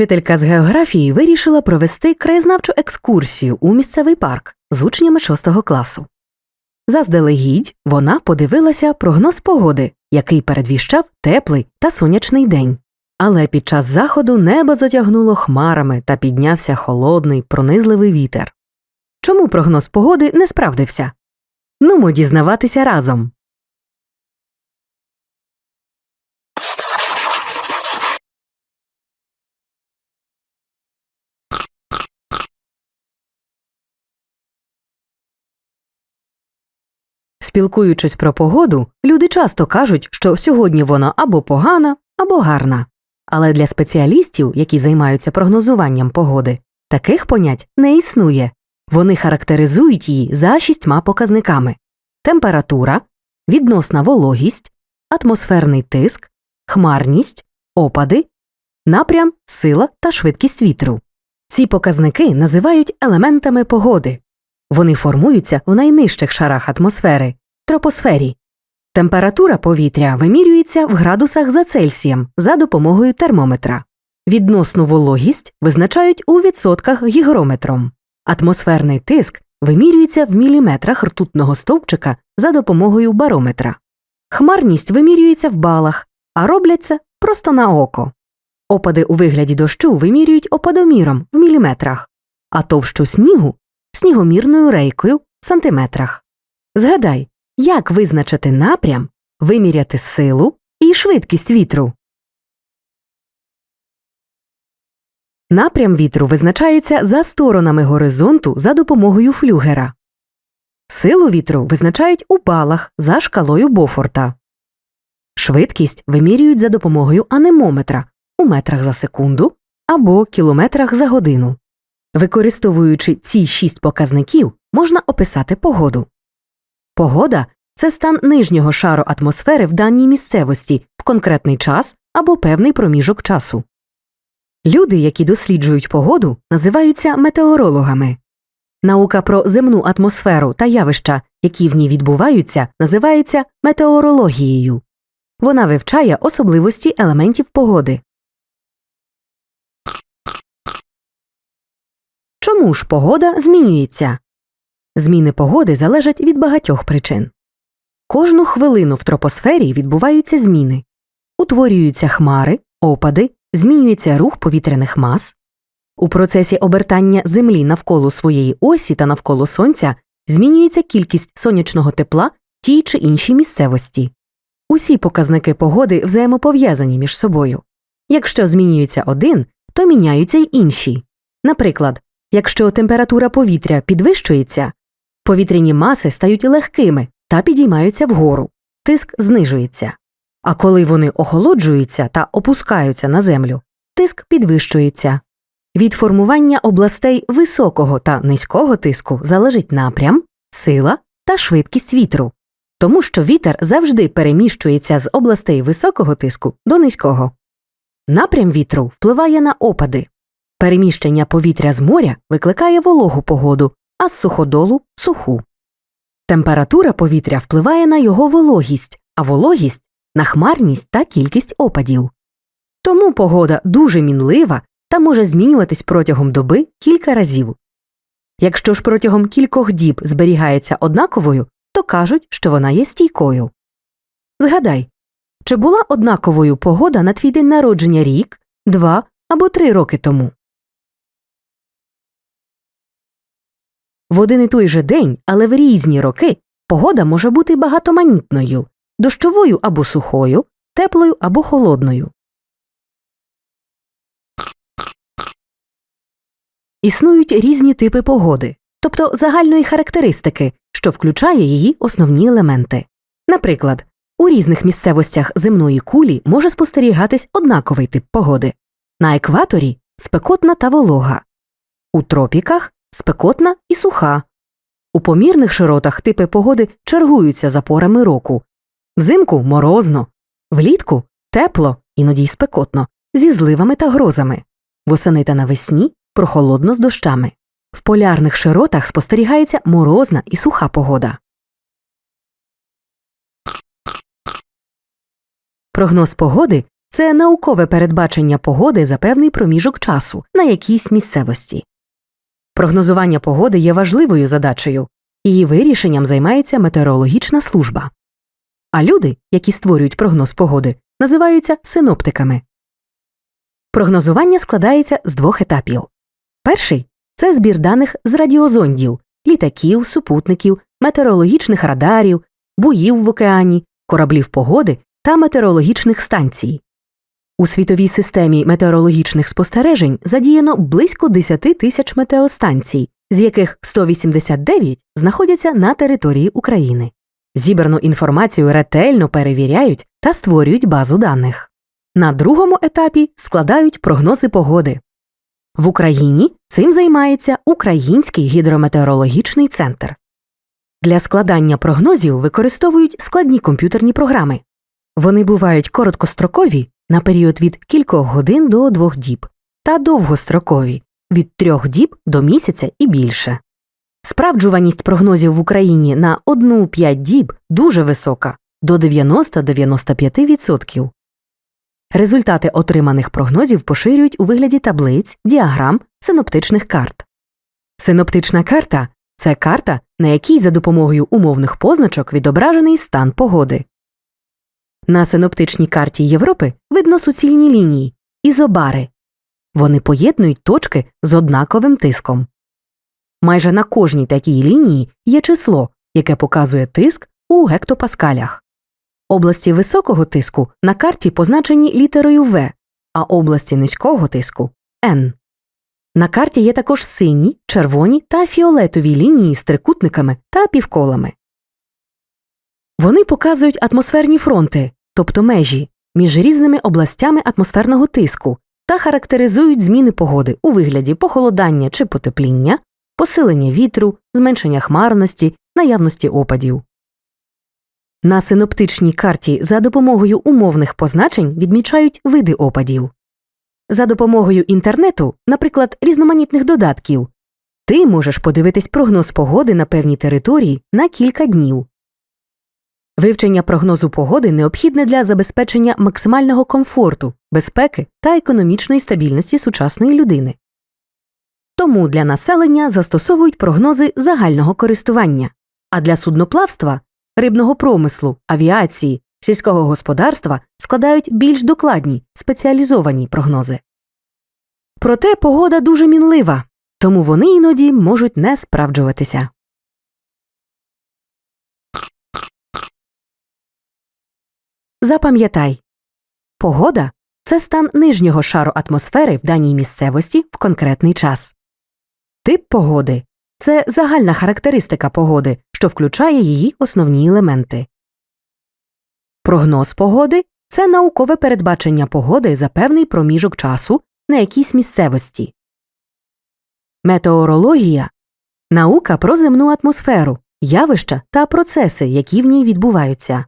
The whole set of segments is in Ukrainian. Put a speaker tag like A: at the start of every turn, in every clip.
A: Вчителька з географії вирішила провести краєзнавчу екскурсію у місцевий парк з учнями 6 класу. Заздалегідь вона подивилася прогноз погоди, який передвіщав теплий та сонячний день. Але під час заходу небо затягнуло хмарами та піднявся холодний, пронизливий вітер. Чому прогноз погоди не справдився? Нумо дізнаватися разом. Спілкуючись про погоду, люди часто кажуть, що сьогодні вона або погана, або гарна. Але для спеціалістів, які займаються прогнозуванням погоди, таких понять не існує. Вони характеризують її за шістьма показниками: температура, відносна вологість, атмосферний тиск, хмарність, опади, напрям, сила та швидкість вітру. Ці показники називають елементами погоди. Вони формуються в найнижчих шарах атмосфери тропосфері. Температура повітря вимірюється в градусах за Цельсієм за допомогою термометра. Відносну вологість визначають у відсотках гігрометром. Атмосферний тиск вимірюється в міліметрах ртутного стовпчика за допомогою барометра. Хмарність вимірюється в балах, а роблять це просто на око. Опади у вигляді дощу вимірюють опадоміром в міліметрах, а товщу снігу снігомірною рейкою в сантиметрах. Згадай, як визначити напрям, виміряти силу і швидкість вітру. Напрям вітру визначається за сторонами горизонту за допомогою флюгера. Силу вітру визначають у балах за шкалою Бофорта. Швидкість вимірюють за допомогою анемометра у метрах за секунду або кілометрах за годину. Використовуючи ці шість показників, можна описати погоду. Погода це стан нижнього шару атмосфери в даній місцевості в конкретний час або певний проміжок часу. Люди, які досліджують погоду, називаються метеорологами. Наука про земну атмосферу та явища, які в ній відбуваються, називається метеорологією. Вона вивчає особливості елементів погоди. Чому ж погода змінюється? Зміни погоди залежать від багатьох причин. Кожну хвилину в тропосфері відбуваються зміни, утворюються хмари, опади, змінюється рух повітряних мас. У процесі обертання Землі навколо своєї осі та навколо Сонця змінюється кількість сонячного тепла тій чи іншій місцевості. Усі показники погоди взаємопов'язані між собою. Якщо змінюється один, то міняються й інші. Наприклад, якщо температура повітря підвищується, повітряні маси стають легкими та підіймаються вгору, тиск знижується. А коли вони охолоджуються та опускаються на землю, тиск підвищується. Від формування областей високого та низького тиску залежить напрям, сила та швидкість вітру, тому що вітер завжди переміщується з областей високого тиску до низького. Напрям вітру впливає на опади. Переміщення повітря з моря викликає вологу погоду, а з суходолу суху. Температура повітря впливає на його вологість, а вологість на хмарність та кількість опадів. Тому погода дуже мінлива та може змінюватись протягом доби кілька разів. Якщо ж протягом кількох діб зберігається однаковою, то кажуть, що вона є стійкою. Згадай, чи була однаковою погода на твій день народження рік, два або три роки тому? В один і той же день, але в різні роки, погода може бути багатоманітною дощовою або сухою, теплою або холодною. Існують різні типи погоди, тобто загальної характеристики, що включає її основні елементи. Наприклад, у різних місцевостях земної кулі може спостерігатись однаковий тип погоди на екваторі спекотна та волога, у тропіках спекотна і суха. У помірних широтах типи погоди чергуються за порами року. Взимку морозно, влітку тепло, іноді й спекотно, зі зливами та грозами, восени та навесні прохолодно з дощами. В полярних широтах спостерігається морозна і суха погода. Прогноз погоди це наукове передбачення погоди за певний проміжок часу на якійсь місцевості. Прогнозування погоди є важливою задачею, її вирішенням займається метеорологічна служба. А люди, які створюють прогноз погоди, називаються синоптиками. Прогнозування складається з двох етапів. Перший це збір даних з радіозондів, літаків, супутників, метеорологічних радарів, буїв в океані, кораблів погоди та метеорологічних станцій. У світовій системі метеорологічних спостережень задіяно близько 10 тисяч метеостанцій, з яких 189 знаходяться на території України. Зібрану інформацію ретельно перевіряють та створюють базу даних. На другому етапі складають прогнози погоди. В Україні цим займається Український гідрометеорологічний центр. Для складання прогнозів використовують складні комп'ютерні програми. Вони бувають короткострокові на період від кількох годин до двох діб, та довгострокові від трьох діб до місяця і більше. Справджуваність прогнозів в Україні на 1-5 діб дуже висока до 90-95%. Результати отриманих прогнозів поширюють у вигляді таблиць, діаграм, синоптичних карт. Синоптична карта це карта, на якій за допомогою умовних позначок відображений стан погоди. На синоптичній карті Європи видно суцільні лінії ізобари. Вони поєднують точки з однаковим тиском. Майже на кожній такій лінії є число, яке показує тиск у гектопаскалях. Області високого тиску на карті позначені літерою В, а області низького тиску N. На карті є також сині, червоні та фіолетові лінії з трикутниками та півколами. Вони показують атмосферні фронти, тобто межі, між різними областями атмосферного тиску та характеризують зміни погоди у вигляді похолодання чи потепління, посилення вітру, зменшення хмарності, наявності опадів. На синоптичній карті за допомогою умовних позначень відмічають види опадів. За допомогою інтернету, наприклад, різноманітних додатків, ти можеш подивитись прогноз погоди на певній території на кілька днів. Вивчення прогнозу погоди необхідне для забезпечення максимального комфорту, безпеки та економічної стабільності сучасної людини. Тому для населення застосовують прогнози загального користування, а для судноплавства, рибного промислу, авіації, сільського господарства складають більш докладні, спеціалізовані прогнози. Проте погода дуже мінлива, тому вони іноді можуть не справджуватися. Запам'ятай погода це стан нижнього шару атмосфери в даній місцевості в конкретний час. Тип погоди це загальна характеристика погоди, що включає її основні елементи. Прогноз погоди це наукове передбачення погоди за певний проміжок часу на якійсь місцевості. Метеорологія наука про земну атмосферу, явища та процеси, які в ній відбуваються.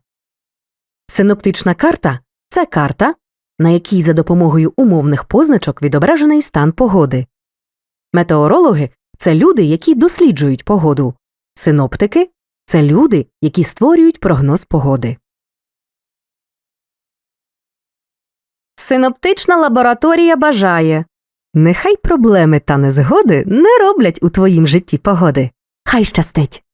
A: Синоптична карта це карта, на якій за допомогою умовних позначок відображений стан погоди. Метеорологи це люди, які досліджують погоду. Синоптики це люди, які створюють прогноз погоди. Синоптична лабораторія бажає Нехай проблеми та незгоди не роблять у твоїм житті погоди. Хай щастить!